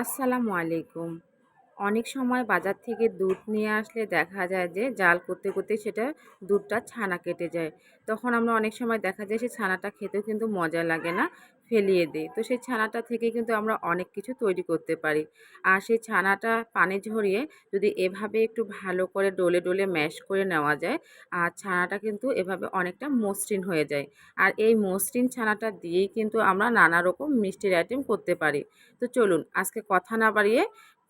আসসালামু আলাইকুম। অনেক সময় বাজার থেকে দুধ নিয়ে আসলে দেখা যায় যে, জাল করতে করতে সেটা দুধটা ছানা কেটে যায়। তখন আমরা অনেক সময় দেখা যায় সেই ছানাটা খেতেও কিন্তু মজা লাগে না, ফেলিয়ে দিই তো সেই ছানাটা থেকে কিন্তু আমরা অনেক কিছু তৈরি করতে পারি। আর সেই ছানাটা পানি ঝরিয়ে যদি এভাবে একটু ভালো করে ডলে ডলে ম্যাশ করে নেওয়া যায়, আর ছানাটা কিন্তু এভাবে অনেকটা মসৃণ হয়ে যায়। আর এই মসৃণ ছানাটা দিয়েই কিন্তু আমরা নানা রকম মিষ্টির আইটেম করতে পারি। তো চলুন, আজকে কথা না বাড়িয়ে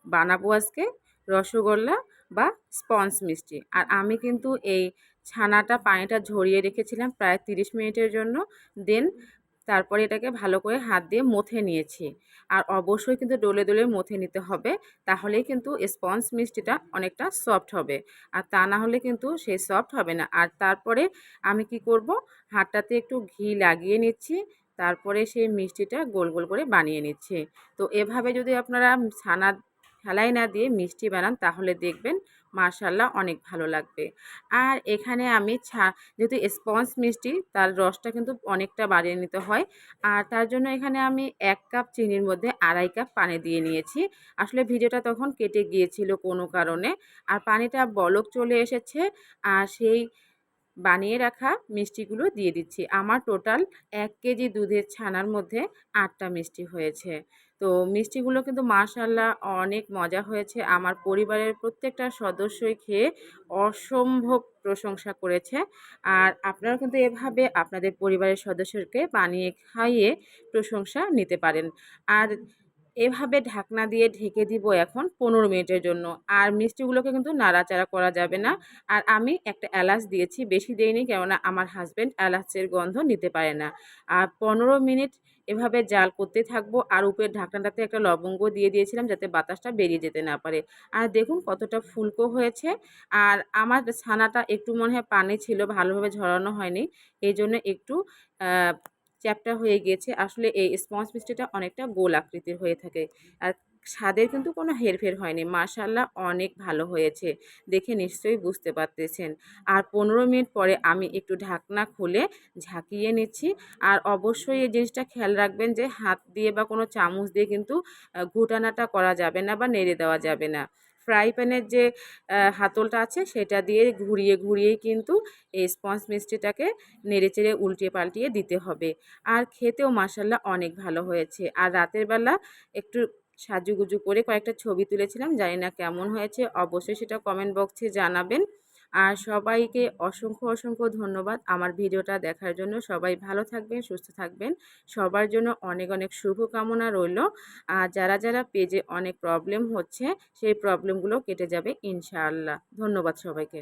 বানাবো আজকে রসগোল্লা বা স্পঞ্জ মিষ্টি। আর আমি কিন্তু এই ছানাটা পানিটা ঝরিয়ে রেখেছিলাম প্রায় তিরিশ মিনিটের জন্য। দেন তারপরে এটাকে ভালো করে হাত দিয়ে মথে নিয়েছি। আর অবশ্যই কিন্তু ডলে ডলে মথে নিতে হবে, তাহলেই কিন্তু স্পঞ্জ মিষ্টিটা অনেকটা সফট হবে। আর তা না হলে কিন্তু সে সফট হবে না। আর তারপরে আমি কি করব, হাতটাতে একটু ঘি লাগিয়ে নিচ্ছি, তারপরে সেই মিষ্টিটা গোল গোল করে বানিয়ে নিচ্ছি। তো এভাবে যদি আপনারা ছানা ঠেলাই না দিয়ে মিষ্টি বানান তাহলে দেখবেন মার্শাল্লাহ অনেক ভালো লাগবে। আর এখানে আমি ছা, যেহেতু স্পঞ্জ মিষ্টি তার রসটা কিন্তু অনেকটা বাড়িয়ে নিতে হয়। আর তার জন্য এখানে আমি এক কাপ চিনির মধ্যে আড়াই কাপ পানি দিয়ে নিয়েছি। আসলে ভিডিওটা তখন কেটে গিয়েছিল কোনো কারণে। আর পানিটা বলক চলে এসেছে। আর সেই বানিয়ে রাখা মিষ্টিগুলো দিয়ে দিচ্ছি। আমার টোটাল এক কেজি দুধের ছানার মধ্যে আটটা মিষ্টি হয়েছে। তো মিষ্টিগুলো কিন্তু মাশাল্লাহ অনেক মজা হয়েছে। আমার পরিবারের প্রত্যেকটা সদস্যই খেয়ে অসম্ভব প্রশংসা করেছে। আর আপনারা কিন্তু এভাবে আপনাদের পরিবারের সদস্যকে বানিয়ে খাইয়ে প্রশংসা নিতে পারেন। আর এভাবে ঢাকনা দিয়ে ঢেকে দিব এখন পনেরো মিনিটের জন্য। আর মিষ্টিগুলোকে কিন্তু নাড়াচাড়া করা যাবে না। আর আমি একটা এলাচ দিয়েছি, বেশি দিইনি কেননা আমার হাজব্যান্ড এলাচের গন্ধ নিতে পারে না। আর পনেরো মিনিট এভাবে জাল করতে থাকব আর উপরে ঢাকনাটাতে একটা লবঙ্গ দিয়ে দিয়েছিলাম যাতে বাতাসটা বেরিয়ে যেতে না পারে। আর দেখুন কতটা ফুলকো হয়েছে। আর আমার ছানাটা একটু মনে হয় পানি ছিল, ভালোভাবে ঝরানো হয়নি। এই জন্য একটু চ্যাপটা হয়ে গিয়েছে আসলে এই স্পঞ্জ মিষ্টিটা অনেকটা গোল আকৃতির হয়ে থাকে। আর স্বাদের কিন্তু কোনো হেরফের হয়নি। মাশাল্লাহ অনেক ভালো হয়েছে। দেখে নিশ্চয়ই বুঝতে পারতেছেন। আর পনেরো মিনিট পরে আমি একটু ঢাকনা খুলে ঝাঁকিয়ে নিচ্ছি। আর অবশ্যই এই জিনিসটা খেয়াল রাখবেন যে হাত দিয়ে বা কোনো চামচ দিয়ে কিন্তু ঘুটানাটা করা যাবে না বা নেড়ে দেওয়া যাবে না। ফ্রাই প্যানের যে হাতলটা আছে সেটা দিয়ে ঘুরিয়ে, ঘুরিয়েই কিন্তু এই স্পঞ্জ মিষ্টিটাকে নেড়ে চেড়ে উল্টিয়ে পাল্টিয়ে দিতে হবে। আর খেতেও মাসাল্লাহ অনেক ভালো হয়েছে। আর রাতের বেলা একটু সাজুগুজু করে কয়েকটা ছবি তুলেছিলাম, জানি না কেমন হয়েছে, অবশ্যই সেটা কমেন্ট বক্সে জানাবেন। আর সবাইকে অসংখ্য অসংখ্য ধন্যবাদ আমার ভিডিওটা দেখার জন্য। সবাই ভালো থাকবেন, সুস্থ থাকবেন। সবার জন্য অনেক অনেক শুভকামনা রইল। আর যারা যারা পেজে অনেক প্রবলেম হচ্ছে, সেই প্রবলেমগুলো কেটে যাবে ইনশাআল্লাহ। ধন্যবাদ সবাইকে।